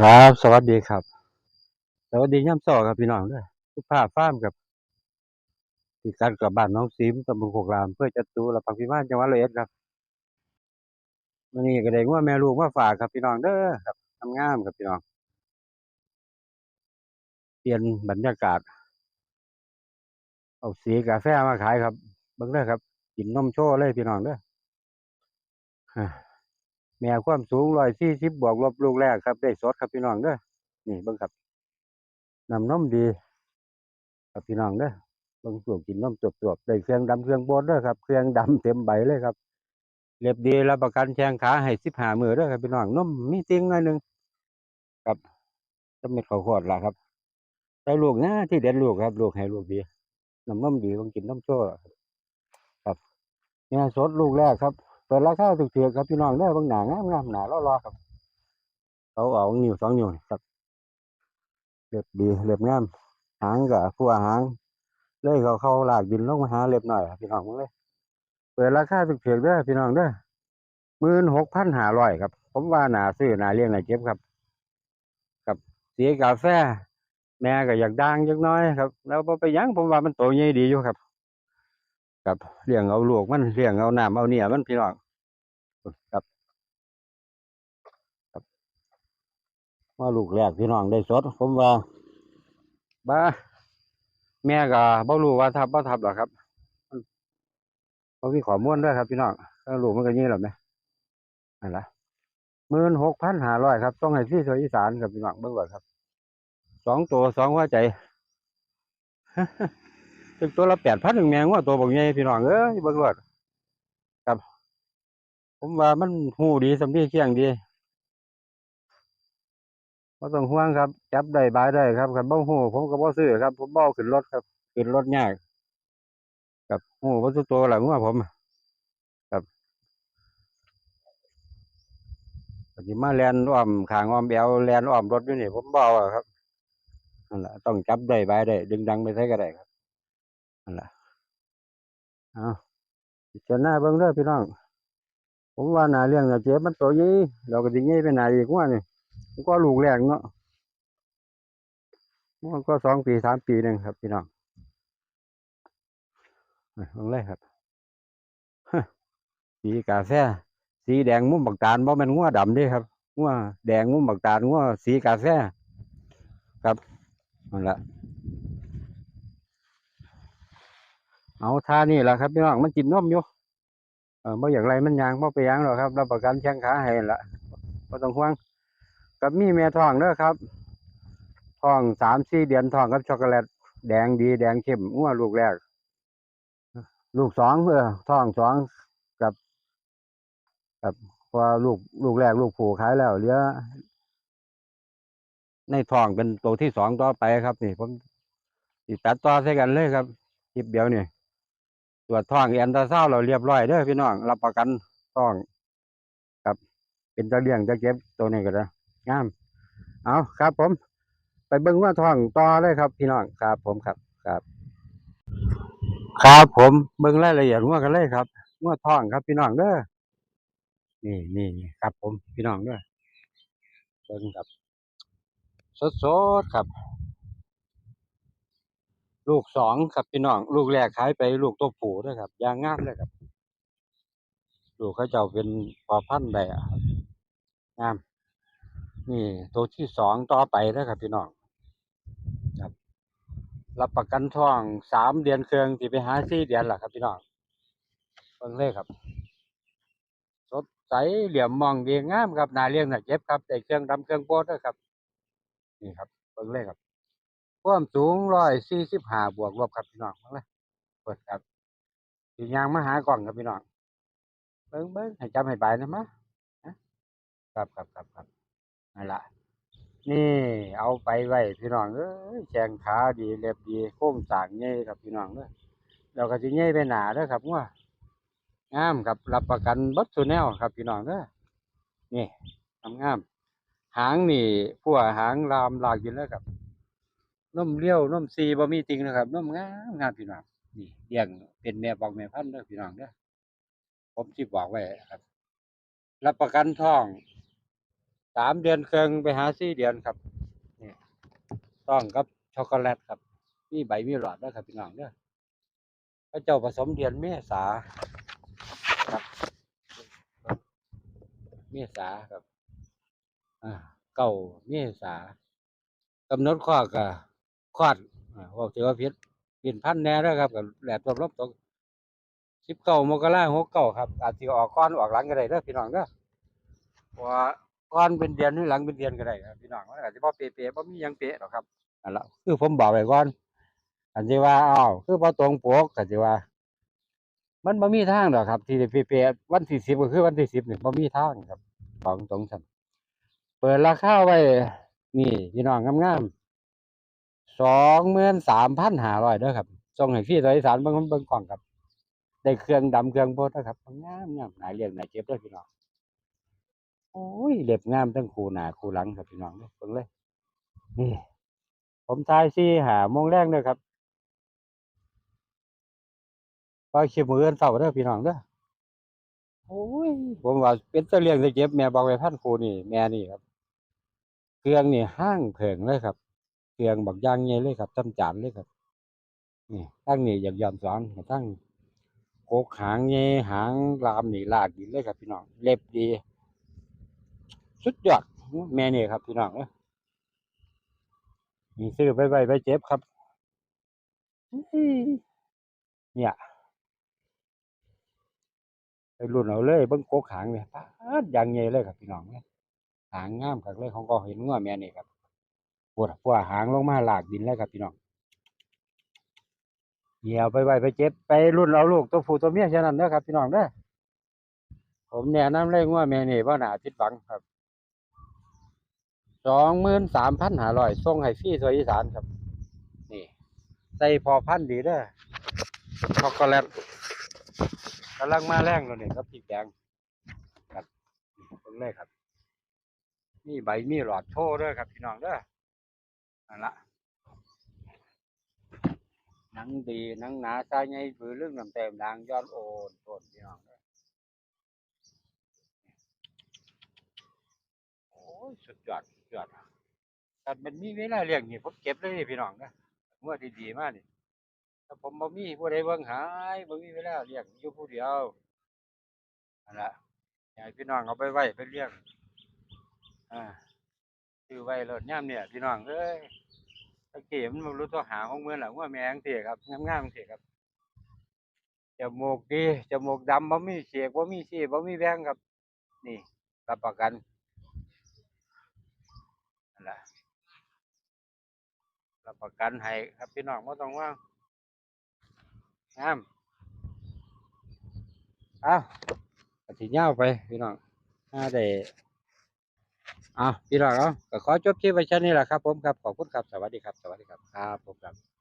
ครับ สวัสดีครับ สวัสดียามเช้าครับพี่น้องเด้อสุภาพฟามครับพิกัดกับบ้านน้องซิมตำบลโคกราม เพื่อจัดตูและพักพิมานจังหวัดร้อยเอ็ดครับวันนี้ก็ได้งัวแม่ลูกมาฝากครับพี่น้องเด้อครับงามครับพี่น้อง เปลี่ยนบรรยากาศ เอาสีกาแฟมาขายครับเบิ่งเด้อครับกินนมโชว์เลยพี่น้องเด้อ แม่ความสูง140บบวกลบลูกแรกครับ ได้สดครับพี่น้องเด้อนี่เบิ่งครับน้ำนมดีครับพี่น้องเด้อเบิ่งสวกกินนมจวบๆได้เครื่องดำเครื่องบดเด้อครับเครื่องดำเต็มใบเลยครับเรียบดีรับประกันแข้งขาให้15มื้อเด้อครับพี่น้องนมมีติ่งหน่อยหนึงครับสำเร็จข้าวโพดล่ะครับได้ลูกนะที่เด็ดลูกครับลูกให้ลูกดีน้ำนมดีต้องกินน้ำโซ่ครับเนี่ยสดลูกแรกครับ เปิดราคาถูกๆครับพี่น้องเด้บางหนางามๆหนารอๆครับเขาเอานิ้วสองนิ้วนี่ครับเรียบดีเรียบงามหางกับผู้หาง เลยเขาเขาหลากดินลงมาหาเล็บหน่อยพี่น้องมึงเลยเปิดราคาถูกเถียงเด้พี่น้องเด้หมื่นหกพันห้าร้อยครับ ผมว่าหนาซื้อหนาเลี้ยงหนาเก็บครับกับเสียกาแฟ แม่ก็อยากดังจักน้อยครับ แล้วบ่ไปยังผมว่ามันโตใหญ่ดีอยู่ครับ กับเลี้ยงเอาลูกมันเลี้ยงเอาน้ำเอาเนี่ยมันพี่น้องครับครับว่าลูกแรกพี่น้องได้สดผมว่าบ้าแม่ก็บ่รู้ว่าทับบ่ทับหรอครับมันบ่มีขอมูลด้วยครับพี่น้องถ้ารู้มันก็งี้แหละแหม่นั่นล่ะ16,500ครับ ต้องให้ฟรีสวยอีสานครับพี่น้องเบิ่งก่อนครับ สองตัวสองหัวใจ ตึกตัวละ8,000นึงแมงว่าตัวบักใหญ่พี่น้องเอ้ยเบิ่งก่อนครับ ผมว่ามันฮู้ดีสำลีเคียงดีบ่ต้องห่วงครับ จับได้บายได้ครับคันบ่ฮู้ผมก็บ่ซื้อครับ ผมบ่เอาขึ้นรถครับขึ้นรถยากครับโอ้วัตถุตัวหลังว่าผมครับปฏิมาแลนอ้อมขางอ้อมแบวแลนอ้อมรถอยู่นี่ผมบเอาอะครับนั่นแหละต้องจับได้ใบได้ ดึงดังไปใส่ก็ได้ครับ นั่นแหละเอาพิจารณาเบิ่งเด้อพี่น้อง ผมว่าหนาเลี้ยงน่ะเจ็บมันโตยี่เราก็สิงี้ไปหนาอีกว่านี่ก็ลูกแรกเนาะมันก็สองปีสามปีหนึ่งครับ พี่น้องเอาเบิ่งเลยครับสีกาแฟ สีแดงมุมบักตาลบ่แม่นงัวดำด้ครับงัวแดงมุมบักตาลงัวสีกาแฟ ครับนั่นละ เอาท่านี่แหละครับพี่น้องมันกินนมอยู่เออบ่อย่างไรมันยางบ่ไปยางหรอกครับรับประกันแข้งขาให้ละบ่ต้องห่วงกับมีแม่ท้องเด้อครับท้องสามสี่เดือนท้องกับช็อกโกแลตแดงดีแดงเข้มงัวลูกแรก ลูกสองเออท้องสองเพราะว่าลูกลูกแรกลูกผูขายแล้วเหลือในท้องเป็นตัวที่สองต่อไปครับ นี่ผมสิตัดต่อใส่กันเลยครับคลิปเดียวนี่ ตรวจท้องแอนตาซาวด์เราเรียบร้อยเด้อพี่น้องรับประกันท้อง ครับ เป็นตะเลี่ยงตะเก็บตัวนี้ก็ได้งาม เอาครับ ผม ไปเบิ่งว่าท้องต่อเลยครับ พี่น้องครับ ผมครับ ครับ ครับผมเบิ่งรายละเอียดว่ากันเลยครับว่าท้องครับ พี่น้องเด้อนี่นี่นี่ครับ ผมพี่น้องด้วยเบิ่งครับสดสดๆครับ ลูกสองครับพี่น้อง ลูกแรกขายไปลูกตัวผู้ด้วยครับยางงามเลยครับ ลูกเขาเจ้าเป็นพอพันธุ์ได้อะครับงาม นี่ตัวที่สองต่อไปนะครับพี่น้องครับ รับประกันท้องสามเดือนเครื่องที่ไปหาสี่เดือนหละครับพี่น้องเบิ่งเลยครับสดใสเหลี่ยมมองดีงามครับนาเลี้ยงนะเจ็บครับใส่เครื่องดำเครื่องโบดด้วยครับ นี่ครับเบิ่งเลยครับ ความสูงร้อยสี่สิบห้าบวกลบครับพี่น้องเบิ่งเลยเปิดครับสียางมาหากล่องครับพี่น้องเบิ้งเบิ้งให้จำให้ไปนะมะครับครับครับครับนั่นละนี่เอาไปไว้พี่น้องเอ้ยแขงขาดีเล็บดีโค้งสางใหญ่ครับพี่น้องเด้อเราก็สิใหญ่ไปหนาเด้อครับว่างามครับรับประกันบัดซุแนวครับพี่น้องเด้อนี่งามงามหางนี่พัวหางลามลากอยู่แล้วครับ นมเลี้ยวนมซีบ่มีติงนะครับนมงามงามพี่น้องนี่เลี้ยงเป็นแม่บอกแม่พันธุ์เด้อพี่น้องเด้อผมสิบอกไว้ครับ รับประกันท้องสามเดือนเครื่องไปหาสี่เดือนครับนี่ต้องกับช็อกโกแลตครับมีใบมีหลอดด้วยครับพี่น้องเด้อพระเจ้าผสมเดือนเมษาครับเมษาครับ อ่าเก้าเมษากำหนดข้อก็ คอดอ่าบอกถือว่าพิษเปลี่ยนพันแน่เด้อครับกับแหลดรวบรบตกสิบเก้ามกราหกเก้าครับ อาจจะออกก้อนออกหลังก็ได้เด้อพี่น้องเด้อว่าก้อนเป็นเดือนหรือหลังเป็นเดือนก็ได้ครับพี่น้องมันอาจจะบ่เป๊ะๆบ่มียังเป๊ะหรอกครับอันละคือผมบอกไว้ก่อนอันที่ว่าอ้าวคือบ่ตรงปกก็สิว่า มันบ่มีทางดอกครับ ที่จะเป๊ะๆวันที่สิบก็คือวันที่สิบนี่บ่มีทางครับบอกตรงๆซั่นเปิดราคาไว้นี่พี่น้องงามๆ สองหมื่นสามพันห้าร้อยเด้อครับส่งให้พี่ตัวอีสานเบิ่งเบิ่งกล่องครับ ได้เครื่องดำเครื่องโพดนะครับงามงามหนาเรียงหนาเจ็บเด้อพี่น้องโอ้ยเล็บงามทั้งคู่หน้าคู่หลังครับพี่น้องเบิ่งเลยนี่ผมทายซี่หาโมงแรกเด้อครับปล่อยคลิปมื้ออื่นเช้าเด้อพี่น้องเด้อโอ้ยผมว่าเป็นตะเลียงตะเจ็บแม่บอกไว้พันครูนี่แม่นี่ครับ เครื่องนี่ห้างเผิงเลยครับ เครื่องบักย่างใหญ่เลยครับจำจานเลยครับนี่ตั้งนี่อยากยอมสอนตั้งโกกหางใหญ่หางลามนี่ลากดีเลยครับพี่น้องเล็บดี สุดยอดแม่เนี่ครับพี่น้องเอ้ยซื้อไปไว้ไปเจ็บครับเนี่ยไปรุ่นเอาเลยเบิ้งโกกหางเนี่ยปาอย่างใหญ่เลยครับพี่น้องเนี่ยหางงามครับเลยของก็เห็นงัวแม่นี่ครับ ปวดปวดหางลงมาหลากดินเลยครับพี่น้องเหี่ยวไปไวไปเจ็บไปรุ่นเอาลูกตัวผู้ตัวเมียแค่นั้นเด้อครับพี่น้องเด้อผมแนะนำเลยว่าแม่นี่ว่าหนาผิดหวังครับสองหมื่นสามพันหาร้อยส่งให้ฟรีสวยอีสานครับ นี่ใส่พอพันดีเด้อช็อกโกแลตกำลังมาแรงแล้วนี่ครับพริกแดงครับตรงเลยครับมีใบมีหลอดโชว์ด้วยครับพี่น้องเด้อ นั่นละนังดีนังหนาซายใหญ่ผือเรื่องน้ำเต็มดังยอนโอนโอนพี่น้องเด้อโอ้ยสุดยอดสุดยอดแต่มันมีเวลาเลี้ยงนี่ผมเก็บเลยพี่น้องนะเมื่อดีๆมากนี่ถ้าผมบ่มีผู้ใดเบิ่งหายบ่มีเวลาเลี้ยงอยู่ผู้เดียวนั่นละอยากให้พี่น้องเอาไปไว้ไปเลี้ยงอ่า ซื้อไว้รถย่ามเนี่ยพี่น้องเอ้ยตะเกียบมันรู้ตัวหาของเมืองหลังว่าแมงเถอะครับงามๆเถอะครับจมูกดีจมูกดำบ่มีเสียบ่มีสียบ่มีแบงครับ นี่รับประกันนั่นแหละรับประกันให้ครับพี่น้องบ่ต้องว่างงามเอ้าก็สิยาวไปพี่น้องถ้าได้ อะพี่น้องเอาก็ขอจบคลิปไว้แค่นี้แหละครับผมครับขอบคุณครับสวัสดีครับสวัสดีครับครับผมครับ